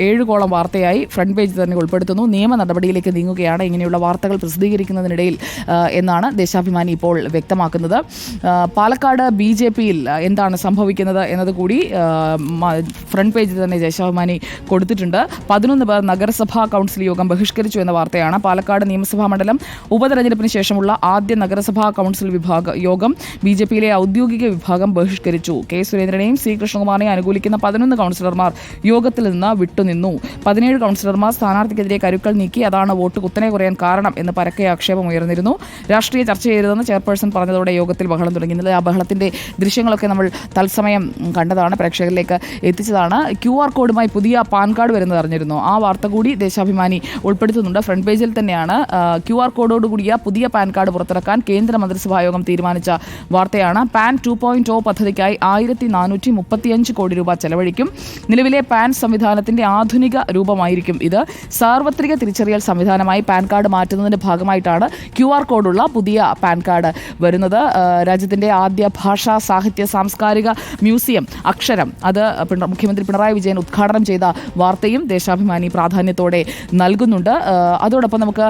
ഏഴ് കോളം വാർത്തയായി ഫ്രണ്ട് പേജ് തന്നെ ഉൾപ്പെടുത്തുന്നു. നിയമ നടപടിയിലേക്ക് നീങ്ങുകയാണ് ഇങ്ങനെയുള്ള വാർത്തകൾ പ്രസിദ്ധീകരിക്കുന്നതിനിടയിൽ എന്നാണ് ദേശാഭിമാനി ഇപ്പോൾ വ്യക്തമാക്കുന്നത്. പാലക്കാട് ബി ജെ പിയിൽ എന്താണ് സംഭവിക്കുന്നത് എന്നത് കൂടി ഫ്രണ്ട് പേജിൽ തന്നെ ദേശാഭിമാനി കൊടുത്തിട്ടുണ്ട്. പതിനൊന്ന് പേർ നഗരസഭാ കൗൺസിൽ യോഗം ബഹിഷ്കരിച്ചു എന്ന വാർത്തയാണ് പാലക്കാട് നിയമസഭാ മണ്ഡലം ഉപതെരഞ്ഞെടുപ്പിന് ശേഷമുള്ള ആദ്യ നഗരസഭാ കൗൺസിൽ വിഭാഗ യോഗം ബി ജെ പിയിലെ ഔദ്യോഗിക വിഭാഗം ബഹിഷ്കരിച്ചു. കെ സുരേന്ദ്രനെയും സി കൃഷ്ണകുമാറിനെയും അനുകൂലിക്കുന്ന പതിനൊന്ന് പതിനൊന്ന് കൗൺസിലർമാർ യോഗത്തിൽ നിന്ന് വിട്ടുനിന്നു. പതിനേഴ് കൗൺസിലർമാർ സ്ഥാനാർത്ഥിക്കെതിരെ കരുക്കൾ നീക്കി. അതാണ് വോട്ട് കുത്തനെ കുറയാൻ കാരണം എന്ന് പരക്കെ ആക്ഷേപം ഉയർന്നിരുന്നു. രാഷ്ട്രീയ ചർച്ച ചെയ്തതെന്ന് ചെയർപേഴ്സൺ പറഞ്ഞതോടെ യോഗത്തിൽ ബഹളം തുടങ്ങി ആ ബഹളത്തിന്റെ ദൃശ്യങ്ങളൊക്കെ നമ്മൾ തത്സമയം കണ്ടതാണ്. പ്രേക്ഷകരിലേക്ക് എത്തിച്ചതാണ്. ക്യു ആർ കോഡുമായി പുതിയ പാൻ കാർഡ് വരുന്നത് അറിഞ്ഞിരുന്നു. ആ വാർത്ത കൂടി ദേശാഭിമാനി ഉൾപ്പെടുത്തുന്നുണ്ട്. ഫ്രണ്ട് പേജിൽ തന്നെയാണ് ക്യു ആർ കോഡോടുകൂടിയ പുതിയ പാൻ കാർഡ് പുറത്തിറക്കാൻ കേന്ദ്ര മന്ത്രിസഭായോഗം തീരുമാനിച്ച വാർത്തയാണ്. പാൻ ടു പോയിന്റ് ഒ പദ്ധതിക്കായി ആയിരത്തി നാനൂറ്റി മുപ്പത്തിയഞ്ച് കോടി രൂപ ചെലവഴിക്കും നിലവിലെ പാൻ സംവിധാനത്തിന്റെ ആധുനിക രൂപമായിരിക്കും ഇത്. സാർവത്രിക തിരിച്ചറിയൽ സംവിധാനമായി പാൻ കാർഡ് മാറ്റുന്നതിന്റെ ഭാഗമായിട്ടാണ് ക്യു ആർ കോഡുള്ള പുതിയ പാൻ കാർഡ് വരുന്നത്. രാജ്യത്തിന്റെ ആദ്യ ഭാഷാ സാഹിത്യ സാംസ്കാരിക മ്യൂസിയം അക്ഷരം. അത് മുഖ്യമന്ത്രി പിണറായി വിജയൻ ഉദ്ഘാടനം ചെയ്ത വാർത്തയും ദേശാഭിമാനി പ്രാധാന്യത്തോടെ നൽകുന്നുണ്ട്. അതോടൊപ്പം നമുക്ക്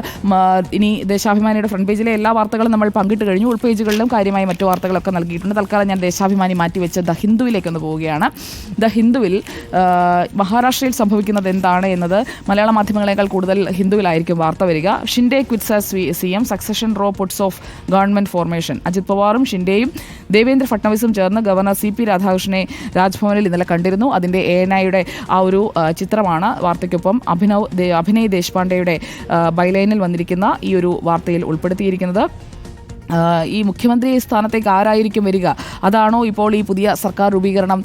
ഇനി ദേശാഭിമാനിയുടെ ഫ്രണ്ട് പേജിലെ എല്ലാ വാർത്തകളും നമ്മൾ പങ്കിട്ട് കഴിഞ്ഞു. ഉൾപേജുകളിലും കാര്യമായി മറ്റു വാർത്തകളൊക്കെ നൽകിയിട്ടുണ്ട്. തൽക്കാലം ഞാൻ ദേശാഭിമാനി മാറ്റിവെച്ച് ദ ഹിന്ദുവിലേക്കൊന്ന് പോവുകയാണ്. ദ ഹിന്ദുവിൽ മഹാരാഷ്ട്രയിൽ സംഭവിക്കുന്നത് എന്താണ് എന്നത് മലയാള മാധ്യമങ്ങളെക്കാൾ കൂടുതൽ ഹിന്ദുവിലായിരിക്കും വാർത്ത വരിക. Shinde quits as C M succession row puts off government formation. Ajit പവാറും ഷിൻഡെയും ദേവേന്ദ്ര ഫട്നവിസും ചേർന്ന് ഗവർണർ സി പി രാധാകൃഷ്ണനെ രാജ്ഭവനിൽ ഇന്നലെ കണ്ടിരുന്നു. അതിന്റെ എ എൻ ഐയുടെ ആ ഒരു ചിത്രമാണ് വാർത്തയ്ക്കൊപ്പം അഭിനവ് അഭിനയ് ദേശ്പാണ്ഡെയുടെ ബൈലൈനിൽ വന്നിരിക്കുന്ന ഈ ഒരു വാർത്തയിൽ ഉൾപ്പെടുത്തിയിരിക്കുന്നത്. ഈ മുഖ്യമന്ത്രി സ്ഥാനത്തേക്ക് ആരായിരിക്കും വരിക? അതാണോ ഇപ്പോൾ ഈ പുതിയ സർക്കാർ രൂപീകരണം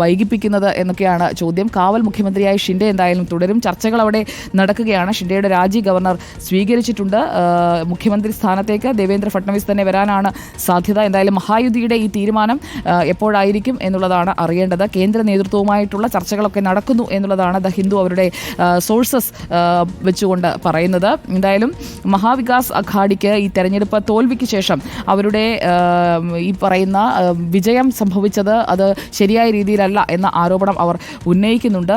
വൈകിപ്പിക്കുന്നത് എന്നൊക്കെയാണ് ചോദ്യം. കാവൽ മുഖ്യമന്ത്രിയായി ഷിൻഡെ എന്തായാലും തുടരും. ചർച്ചകൾ അവിടെ നടക്കുകയാണ്. ഷിൻഡെയുടെ രാജി ഗവർണർ സ്വീകരിച്ചിട്ടുണ്ട്. മുഖ്യമന്ത്രി സ്ഥാനത്തേക്ക് ദേവേന്ദ്ര ഫട്നവിസ് തന്നെ വരാനാണ് സാധ്യത. എന്തായാലും മഹായുതിയുടെ ഈ തീരുമാനം എപ്പോഴായിരിക്കും എന്നുള്ളതാണ് അറിയേണ്ടത്. കേന്ദ്ര നേതൃത്വവുമായിട്ടുള്ള ചർച്ചകളൊക്കെ നടക്കുന്നു എന്നുള്ളതാണ് ദ ഹിന്ദു അവരുടെ സോഴ്സസ് വെച്ചുകൊണ്ട് പറയുന്നത്. എന്തായാലും മഹാവികാസ് അഘാഡിക്ക് ഈ തെരഞ്ഞെടുപ്പ് തോൽവിക്ക് ശേഷം അവരുടെ ഈ പറയുന്ന വിജയം സംഭവിച്ചത് അത് ശരിയായ രീതിയിലല്ല എന്ന ആരോപണം അവർ ഉന്നയിക്കുന്നുണ്ട്.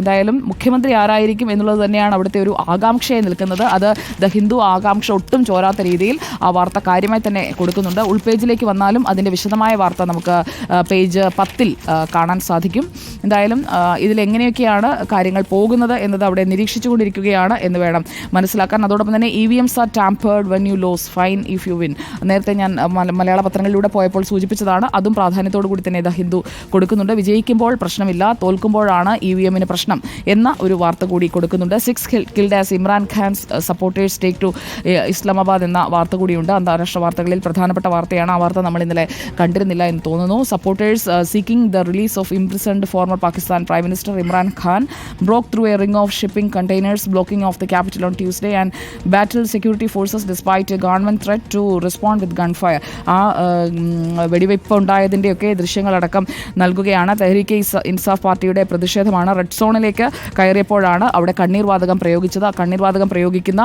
എന്തായാലും മുഖ്യമന്ത്രി ആരായിരിക്കും എന്നുള്ളത് തന്നെയാണ് അവിടുത്തെ ഒരു ആകാംക്ഷയെ നിൽക്കുന്നത്. അത് ദ ഹിന്ദു ആകാംക്ഷ ഒട്ടും ചോരാത്ത രീതിയിൽ ആ വാർത്ത കാര്യമായി തന്നെ കൊടുക്കുന്നുണ്ട്. ഉൾപേജിലേക്ക് വന്നാലും അതിന്റെ വിശദമായ വാർത്ത നമുക്ക് പേജ് പത്തിൽ കാണാൻ സാധിക്കും. എന്തായാലും ഇതിലെങ്ങനെയൊക്കെയാണ് കാര്യങ്ങൾ പോകുന്നത് എന്നത് അവിടെ നിരീക്ഷിച്ചുകൊണ്ടിരിക്കുകയാണ് എന്ന് വേണം മനസ്സിലാക്കാൻ. അതോടൊപ്പം തന്നെ E V Ms are tampered when you lose fine if you win നേരത്തെ ഞാൻ മലയാള പത്രങ്ങളിലൂടെ പോയപ്പോൾ സൂചിപ്പിച്ചതാണ് അതും പ്രാധാന്യത്തോടു കൂടി തന്നെ ദ ഹിന്ദു കൊടുക്കുന്നുണ്ട്. വിജയിക്കുമ്പോൾ പ്രശ്നമില്ല തോൽക്കുമ്പോഴാണ് ഇ വി എമ്മിന് പ്രശ്നം എന്ന ഒരു വാർത്ത കൂടി കൊടുക്കുന്നുണ്ട്. Six killed as Imran Khan's supporters take to Islamabad എന്ന വാർത്ത കൂടിയുണ്ട്. അന്താരാഷ്ട്ര വാർത്തകളിൽ പ്രധാനപ്പെട്ട വാർത്തയാണ് ആ വാർത്ത നമ്മൾ ഇന്നലെ കണ്ടിരുന്നില്ല എന്ന് തോന്നുന്നു. Supporters seeking the release of imprisoned former Pakistan prime minister Imran Khan broke through a ring of shipping containers blocking off the capital on Tuesday and battle security forces despite government threat to respond with gun fire ആ വെടിവയ്പ് ഉണ്ടായതിന്റെയൊക്കെ ദൃശ്യങ്ങളടക്കം നൽകുകയാണ്. തെഹ്രീക്ക് ഇൻസാഫ് പാർട്ടിയുടെ പ്രതിഷേധമാണ്. റെഡ് സോണിലേക്ക് കയറിയപ്പോഴാണ് അവിടെ കണ്ണീർ വാതകം പ്രയോഗിച്ചത്. ആ കണ്ണീർ വാതകം പ്രയോഗിക്കുന്ന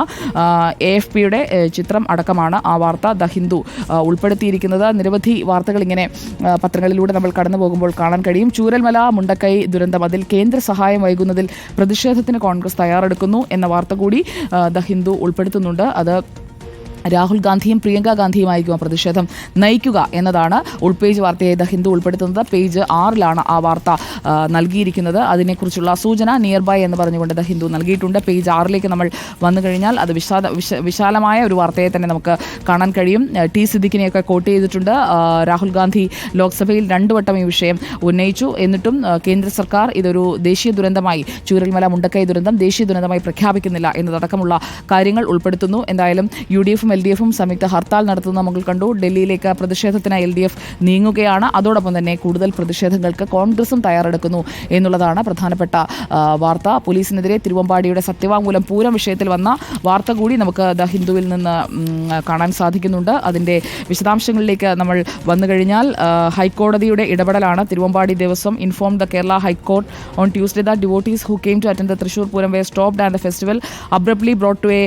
എ എഫ് പിയുടെ ചിത്രം അടക്കമാണ് ആ വാർത്ത ദ ഹിന്ദു ഉൾപ്പെടുത്തിയിരിക്കുന്നത്. നിരവധി വാർത്തകൾ ഇങ്ങനെ പത്രങ്ങളിലൂടെ നമ്മൾ കടന്നു പോകുമ്പോൾ കാണാൻ കഴിയും. ചൂരൽമല മുണ്ടക്കൈ ദുരന്തം അതിൽ കേന്ദ്ര സഹായം വൈകുന്നതിൽ പ്രതിഷേധത്തിന് കോൺഗ്രസ് തയ്യാറെടുക്കുന്നു എന്ന വാർത്ത കൂടി ദ ഹിന്ദു ഉൾപ്പെടുത്തുന്നുണ്ട്. അത് രാഹുൽ ഗാന്ധിയും പ്രിയങ്ക ഗാന്ധിയുമായിരിക്കും പ്രതിഷേധം നയിക്കുക എന്നതാണ് ഉൾപേജ് വാർത്തയെ ദ ഹിന്ദു ഉൾപ്പെടുത്തുന്നത്. പേജ് ആറിലാണ് ആ വാർത്ത നൽകിയിരിക്കുന്നത്. അതിനെക്കുറിച്ചുള്ള സൂചന നിയർ ബൈ എന്ന് പറഞ്ഞുകൊണ്ട് ദ ഹിന്ദു നൽകിയിട്ടുണ്ട്. പേജ് ആറിലേക്ക് നമ്മൾ വന്നു കഴിഞ്ഞാൽ അത് വിശാല വിശാലമായ ഒരു വാർത്തയെ തന്നെ നമുക്ക് കാണാൻ കഴിയും. ടി സിദ്ദിഖിനെയൊക്കെ കോട്ട് ചെയ്തിട്ടുണ്ട്. രാഹുൽ ഗാന്ധി ലോക്സഭയിൽ രണ്ടു വട്ടം ഈ വിഷയം ഉന്നയിച്ചു. എന്നിട്ടും കേന്ദ്ര സർക്കാർ ഇതൊരു ദേശീയ ദുരന്തമായി ചൂരൽമല മുണ്ടക്കൈ ദുരന്തം ദേശീയ ദുരന്തമായി പ്രഖ്യാപിക്കുന്നില്ല എന്നതടക്കമുള്ള കാര്യങ്ങൾ ഉൾപ്പെടുത്തുന്നു. എന്തായാലും യു ഡി എഫും എൽ ഡി എഫും സംയുക്ത ഹർത്താൽ നടത്തുന്നത് നമ്മൾ കണ്ടു. ഡൽഹിയിലേക്ക് പ്രതിഷേധത്തിനായി എൽ ഡി എഫ് നീങ്ങുകയാണ്. അതോടൊപ്പം തന്നെ കൂടുതൽ പ്രതിഷേധങ്ങൾക്ക് കോൺഗ്രസും തയ്യാറെടുക്കുന്നു എന്നുള്ളതാണ് പ്രധാനപ്പെട്ട വാർത്ത. പോലീസിനെതിരെ തിരുവമ്പാടിയുടെ സത്യവാങ്മൂലം പൂരം വിഷയത്തിൽ വന്ന വാർത്ത കൂടി നമുക്ക് ദ ഹിന്ദുവിൽ നിന്ന് കാണാൻ സാധിക്കുന്നുണ്ട്. അതിന്റെ വിശദാംശങ്ങളിലേക്ക് നമ്മൾ വന്നു കഴിഞ്ഞാൽ ഹൈക്കോടതിയുടെ ഇടപെടലാണ് തിരുവമ്പാടി ദിവസം inform the Kerala high court on Tuesday the devotees who came to attend the Thrissur Pooram were stopped and the festival abruptly brought to a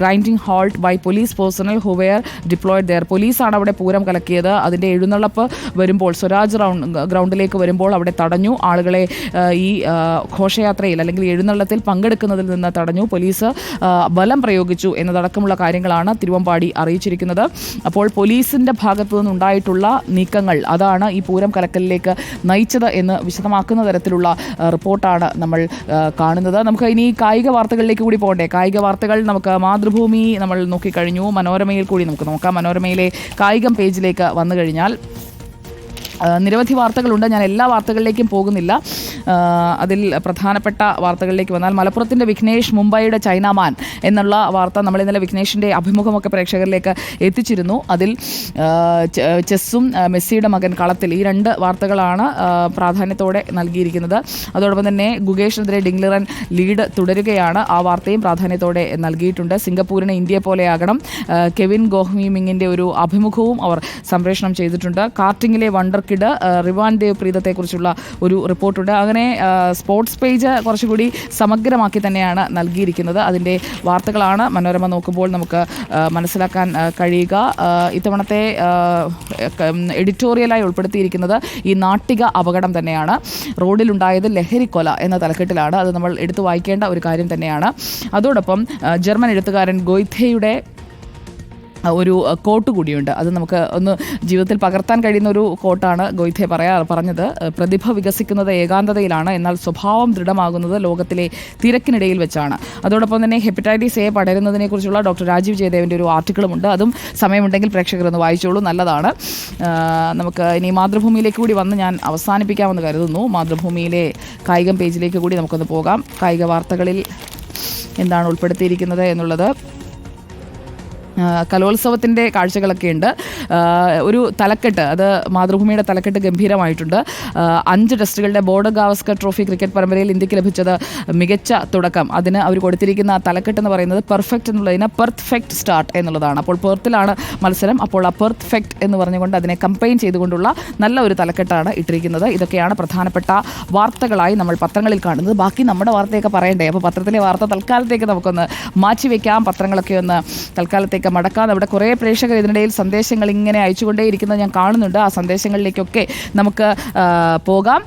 grinding halt by police personnel who were deployed there. പോലീസാണ് അവിടെ പൂരം കലക്കിയത്. അതിന്റെ എഴുന്നള്ളപ്പ് വരുമ്പോൾ സ്വരാജ് ഗ്രൗണ്ടിലേക്ക് വരുമ്പോൾ അവിടെ തടഞ്ഞു. ആളുകളെ ഈ ഘോഷയാത്രയിൽ അല്ലെങ്കിൽ എഴുന്നള്ളത്തിൽ പങ്കെടുക്കുന്നതിൽ നിന്ന് തടഞ്ഞു. പോലീസ് ബലം പ്രയോഗിച്ചു എന്നതടക്കമുള്ള കാര്യങ്ങളാണ് തിരുവമ്പാടി അറിയിച്ചിരിക്കുന്നത്. അപ്പോൾ പോലീസിന്റെ ഭാഗത്തു നിന്നുണ്ടായിട്ടുള്ള നീക്കങ്ങൾ അതാണ് ഈ പൂരം കലക്കലിലേക്ക് നയിച്ചത് എന്ന് വിശദമാക്കുന്ന തരത്തിലുള്ള റിപ്പോർട്ടാണ് നമ്മൾ കാണുന്നത്. നമുക്ക് ഇനി കായിക വാർത്തകളിലേക്ക് കൂടി പോകണ്ടേ? കായിക വാർത്തകൾ നമുക്ക് മാതൃഭൂമി നമ്മൾ നോക്കിക്കഴിഞ്ഞു. മനോരമയിൽ കൂടി നമുക്ക് നോക്കാം. മനോരമയിലെ കായികം പേജിലേക്ക് വന്നു കഴിഞ്ഞാൽ നിരവധി വാർത്തകളുണ്ട്. ഞാൻ എല്ലാ വാർത്തകളിലേക്കും പോകുന്നില്ല. അതിൽ പ്രധാനപ്പെട്ട വാർത്തകളിലേക്ക് വന്നാൽ മലപ്പുറത്തിന്റെ വിഘ്നേഷ് മുംബൈയുടെ ചൈനാമാൻ എന്നുള്ള വാർത്ത നമ്മൾ ഇന്നലെ വിഘ്നേഷിന്റെ അഭിമുഖമൊക്കെ പ്രേക്ഷകരിലേക്ക് എത്തിച്ചിരുന്നു. അതിൽ ചെസ്സും മെസ്സിയുടെ മകൻ കളത്തിൽ ഈ രണ്ട് വാർത്തകളാണ് പ്രാധാന്യത്തോടെ നൽകിയിരിക്കുന്നത്. അതോടൊപ്പം തന്നെ ഗുഗേഷിനെതിരെ ഡിംഗ്ലറൻ ലീഡ് തുടരുകയാണ്. ആ വാർത്തയും പ്രാധാന്യത്തോടെ നൽകിയിട്ടുണ്ട്. സിംഗപ്പൂരിനെ ഇന്ത്യ പോലെയാകണം കെവിൻ ഗോഹ്മി മിങ്ങിന്റെ ഒരു അഭിമുഖവും അവർ സംപ്രേഷണം ചെയ്തിട്ടുണ്ട്. കാർട്ടിങ്ങിലെ വണ്ടർ കിഡ് റിവാൻ ദേവ് പ്രീതത്തെക്കുറിച്ചുള്ള ഒരു റിപ്പോർട്ടുണ്ട്. അങ്ങനെ സ്പോർട്സ് പേജ് കുറച്ചുകൂടി സമഗ്രമാക്കി തന്നെയാണ് നൽകിയിരിക്കുന്നത്. അതിന്റെ വാർത്തകളാണ് മനോരമ നോക്കുമ്പോൾ നമുക്ക് മനസ്സിലാക്കാൻ കഴിയുക. ഇത്തവണത്തെ എഡിറ്റോറിയലായി ഉൾപ്പെടുത്തിയിരിക്കുന്നത് ഈ നാട്ടിക അപകടം തന്നെയാണ്. റോഡിലുണ്ടായത് ലഹരിക്കൊല എന്ന തലക്കെട്ടിലാണ്. അത് നമ്മൾ എടുത്തു വായിക്കേണ്ട ഒരു കാര്യം തന്നെയാണ്. അതോടൊപ്പം ജർമ്മൻ എഴുത്തുകാരൻ ഗോയ്ഥയുടെ ഒരു കോട്ട് കൂടിയുണ്ട്. അത് നമുക്ക് ഒന്ന് ജീവിതത്തിൽ പകർത്താൻ കഴിയുന്ന ഒരു കോട്ടാണ് ഗോയിഥെ പറയാ പറഞ്ഞത്. പ്രതിഭ വികസിക്കുന്നത് ഏകാന്തതയിലാണ്. എന്നാൽ സ്വഭാവം ദൃഢമാകുന്നത് ലോകത്തിലെ തിരക്കിനിടയിൽ വെച്ചാണ്. അതോടൊപ്പം തന്നെ ഹെപ്പറ്റൈറ്റിസ് എ പടരുന്നതിനെ കുറിച്ചുള്ള ഡോക്ടർ രാജീവ് ജയദേവിന്റെ ഒരു ആർട്ടിക്കിളുമുണ്ട്. അതും സമയമുണ്ടെങ്കിൽ പ്രേക്ഷകർ ഒന്ന് വായിച്ചോളൂ. നല്ലതാണ്. നമുക്ക് ഇനി മാതൃഭൂമിയിലേക്ക് കൂടി വന്ന് ഞാൻ അവസാനിപ്പിക്കാമെന്ന് കരുതുന്നു. മാതൃഭൂമിയിലെ കായികം പേജിലേക്ക് കൂടി നമുക്കൊന്ന് പോകാം. കായിക വാർത്തകളിൽ എന്താണ് ഉൾപ്പെടുത്തിയിരിക്കുന്നത് എന്നുള്ളത് കലോത്സവത്തിന്റെ കാഴ്ചകളൊക്കെ ഉണ്ട്. ഒരു തലക്കെട്ട് അത് മാതൃഭൂമിയുടെ തലക്കെട്ട് ഗംഭീരമായിട്ടുണ്ട്. അഞ്ച് ടെസ്റ്റുകളുടെ ബോർഡ് ഗാവസ്കർ ട്രോഫി ക്രിക്കറ്റ് പരമ്പരയിൽ ഇന്ത്യയ്ക്ക് ലഭിച്ചത് മികച്ച തുടക്കം. അതിന് അവർ കൊടുത്തിരിക്കുന്ന തലക്കെട്ട് എന്ന് പറയുന്നത് പെർഫെക്റ്റ് എന്നുള്ളതിന് പെർഫെക്റ്റ് സ്റ്റാർട്ട് എന്നുള്ളതാണ്. അപ്പോൾ പെർത്തിലാണ് മത്സരം. അപ്പോൾ ആ പെർഫെക്റ്റ് എന്ന് പറഞ്ഞുകൊണ്ട് അതിനെ കമ്പൈൻ ചെയ്തുകൊണ്ടുള്ള നല്ല ഒരു തലക്കെട്ടാണ് ഇട്ടിരിക്കുന്നത്. ഇതൊക്കെയാണ് പ്രധാനപ്പെട്ട വാർത്തകളായി നമ്മൾ പത്രങ്ങളിൽ കാണുന്നത്. ബാക്കി നമ്മുടെ വാർത്തയൊക്കെ പറയണ്ടേ? അപ്പോൾ പത്രത്തിലെ വാർത്ത തൽക്കാലത്തേക്ക് നമുക്കൊന്ന് മാറ്റിവെക്കാം. പത്രങ്ങളൊക്കെ ഒന്ന് തൽക്കാലത്തേക്ക് മടക്കാം അവിടെ കുറേ പ്രേക്ഷകർ ഇതിനിടയിൽ സന്ദേശങ്ങൾ ഇങ്ങനെ അയച്ചുകൊണ്ടേയിരിക്കുന്നത് ഞാൻ കാണുന്നുണ്ട്. ആ സന്ദേശങ്ങളിലേക്കൊക്കെ നമുക്ക് പോകാം.